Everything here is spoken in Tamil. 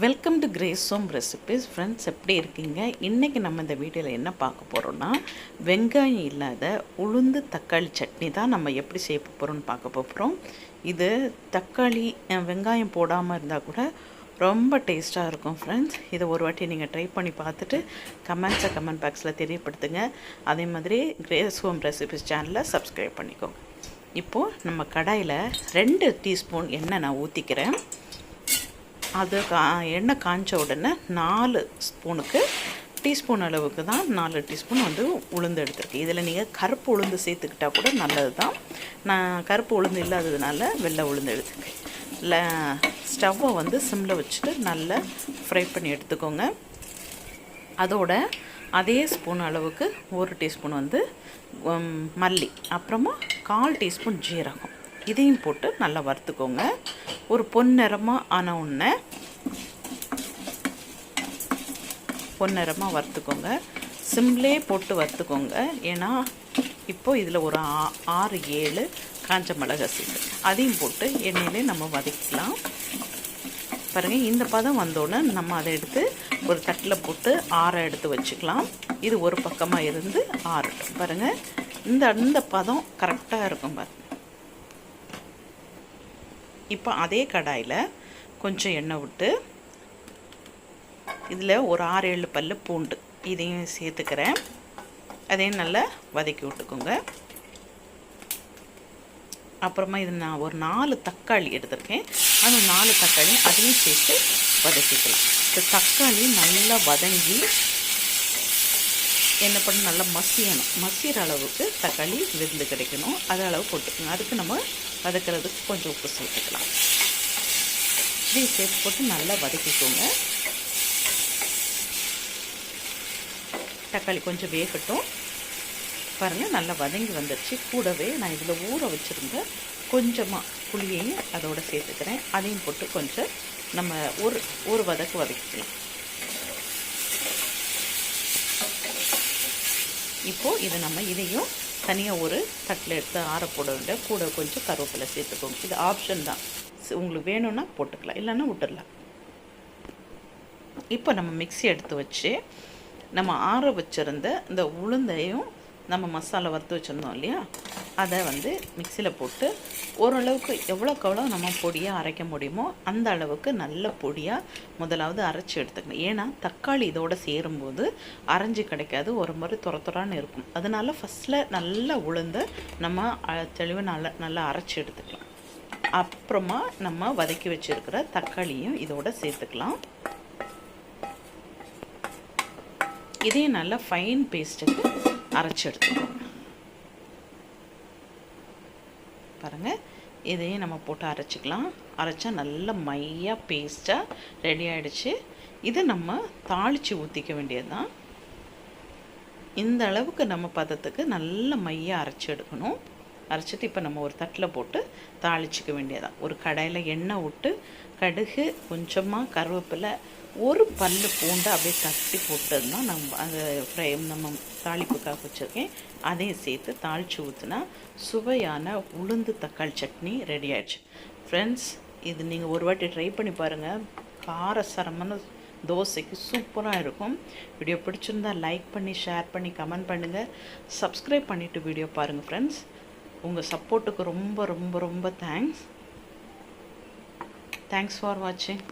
Welcome to Grace home recipes friends எப்படி இருக்கீங்க? இன்றைக்கி நம்ம இந்த வீடியோவில் என்ன பார்க்க போகிறோன்னா வெங்காயம் இல்லாத உளுந்து தக்காளி சட்னி தான் நம்ம எப்படி செய்ய போகிறோம்னு பார்க்க போகிறோம் இது தக்காளி வெங்காயம் போடாமல் இருந்தால் கூட ரொம்ப டேஸ்ட்டாக இருக்கும் ஃப்ரெண்ட்ஸ் இதை ஒரு வாட்டி நீங்கள் ட்ரை பண்ணி பார்த்துட்டு கமெண்ட்ஸை கமெண்ட் பாக்ஸில் தெரியப்படுத்துங்க. அதே மாதிரி கிரேஸ் ஹோம் ரெசிபிஸ் சேனலை சப்ஸ்கிரைப் பண்ணிக்கோங்க. இப்போது நம்ம கடாயில் ரெண்டு டீஸ்பூன் எண்ணெய் நான் ஊற்றிக்கிறேன் அது கா எண்ணெய் காஞ்ச உடனே நாலு ஸ்பூனுக்கு டீஸ்பூன் அளவுக்கு தான் நாலு டீஸ்பூன் வந்து உளுந்து எடுத்திருக்கேன். இதில் நீங்கள் கருப்பு உளுந்து சேர்த்துக்கிட்டால் கூட நல்லது தான். நான் கருப்பு உளுந்து இல்லாததுனால வெள்ளை உளுந்து எடுத்துருக்கேன். ஸ்டவ்வை வந்து சிம்மில் வச்சுட்டு நல்லா ஃப்ரை பண்ணி எடுத்துக்கோங்க. அதோட அதே ஸ்பூன் அளவுக்கு ஒரு டீஸ்பூன் வந்து மல்லி அப்புறமா கால் டீஸ்பூன் ஜீரகம். இதையும் போட்டு நல்லா வறுத்துக்கோங்க. ஒரு பொன்னிறமாக ஆன உடனே பொன்னிறமாக வறுத்துக்கோங்க. சிம்லே போட்டு வறுத்துக்கோங்க. ஏன்னா இப்போ இதில் ஒரு ஆ- ஆறு ஏழு காஞ்ச மிளகா சீடு அதையும் போட்டு எண்ணெயிலே நம்ம வதக்கலாம் பாருங்கள் இந்த பதம் வந்தோடனே நம்ம அதை எடுத்து ஒரு தட்டில் போட்டு ஆற எடுத்து வச்சுக்கலாம். இது ஒரு பக்கமாக இருந்து ஆறட்டும். பாருங்கள் இந்த அந்த பதம் கரெக்டாக இருக்கும் பாருங்கள் இப்போ அதே கடாயில் கொஞ்சம் எண்ணெய் விட்டு இதில் ஒரு ஆறு ஏழு பல் பூண்டு இதையும் சேர்த்துக்கிறேன். அதையும் நல்லா வதக்கி விட்டுக்கோங்க. அப்புறமா இது நான் ஒரு நாலு தக்காளி எடுத்திருக்கேன். அந்த நாலு தக்காளி அதையும் சேர்த்து வதக்கிக்கலாம். இந்த தக்காளி நல்லா வதங்கி என்ன பண்ண நல்லா மசியணும். மசிகிற அளவுக்கு தக்காளி விருந்து கிடைக்கணும். அது அளவு போட்டுக்கணும் அதுக்கு நம்ம வதக்கிறதுக்கு கொஞ்சம் உப்பு சேர்த்துக்கலாம். இதையும் சேர்த்து போட்டு நல்லா வதக்கிக்கோங்க. தக்காளி கொஞ்சம் வேகட்டும். பாருங்கள் நல்லா வதங்கி வந்துடுச்சு கூடவே நான் இதில் ஊற வச்சுருந்த கொஞ்சமாக புளியையும் அதோட சேர்த்துக்கிறேன். அதையும் போட்டு கொஞ்சம் நம்ம ஒரு ஒரு வதக்கு வதக்கிக்கலாம். இப்போது இதை நம்ம இதையும் தனியாக ஒரு தட்டில் எடுத்து ஆற போட வேண்டிய கூட கொஞ்சம் கருவேப்பிலை சேர்த்துக்கோங்க. இது ஆப்ஷன் தான். உங்களுக்கு வேணும்னா போட்டுக்கலாம். இல்லைன்னா விட்டுடலாம் இப்போ நம்ம மிக்ஸி எடுத்து வச்சு நம்ம ஆற வச்சுருந்த இந்த உளுந்தையும் நம்ம மசாலா வறுத்து வச்சுருந்தோம் இல்லையா? அதை வந்து மிக்சியில் போட்டு ஓரளவுக்கு எவ்வளோக்கு எவ்வளோ நம்ம பொடியாக அரைக்க முடியுமோ அந்த அளவுக்கு நல்ல பொடியாக முதலாவது அரைச்சி எடுத்துக்கணும். ஏன்னா தக்காளி இதோட சேரும்போது அரைஞ்சி கிடைக்காது ஒரு மாதிரி துர துறான்னு இருக்கும். அதனால ஃபஸ்ட்டில் நல்லா உளுந்து நம்ம தெளிவாக நல்லா நல்லா அரைச்சி எடுத்துக்கலாம். அப்புறமா நம்ம வதக்கி வச்சுருக்கிற தக்காளியும் இதோட சேர்த்துக்கலாம். இதையும் நல்லா ஃபைன் பேஸ்ட்டுக்கு அரைச்சி எடுத்துக்கோங்க பாருங்கள் இதையும் நம்ம போட்டு அரைச்சிக்கலாம். அரைச்சா நல்ல மையாக பேஸ்ட்டாக ரெடி ஆயிடுச்சு. இதை நம்ம தாளித்து ஊற்றிக்க வேண்டியது தான் இந்த அளவுக்கு நம்ம பதத்துக்கு நல்ல மையாக அரைச்சி எடுக்கணும். அரைச்சிட்டு இப்போ நம்ம ஒரு தட்டில் போட்டு தாளிச்சிக்க வேண்டியதான் ஒரு கடையில் எண்ணெய் விட்டு கடுகு கொஞ்சமாக கருவேப்பிலை ஒரு பல்லு பூண்டு அப்படியே தட்டி போட்டதுன்னா நம்ம அந்த ஃப்ரை நம்ம தாளிப்புக்காக வச்சுருக்கேன். அதையும் சேர்த்து தாளித்து ஊற்றினா சுவையான உளுந்து தக்காளி சட்னி ரெடி ஆயிடுச்சு. ஃப்ரெண்ட்ஸ் இது நீங்கள் ஒரு வாட்டி ட்ரை பண்ணி பாருங்கள் காரசரமான தோசைக்கு சூப்பராக இருக்கும். வீடியோ பிடிச்சிருந்தா லைக் பண்ணி ஷேர் பண்ணி கமெண்ட் பண்ணுங்கள் சப்ஸ்கிரைப் பண்ணிவிட்டு வீடியோ பாருங்கள் ஃப்ரெண்ட்ஸ் உங்கள் சப்போர்ட்டுக்கு ரொம்ப ரொம்ப ரொம்ப தேங்க்ஸ் தேங்க்ஸ் ஃபார் வாட்சிங்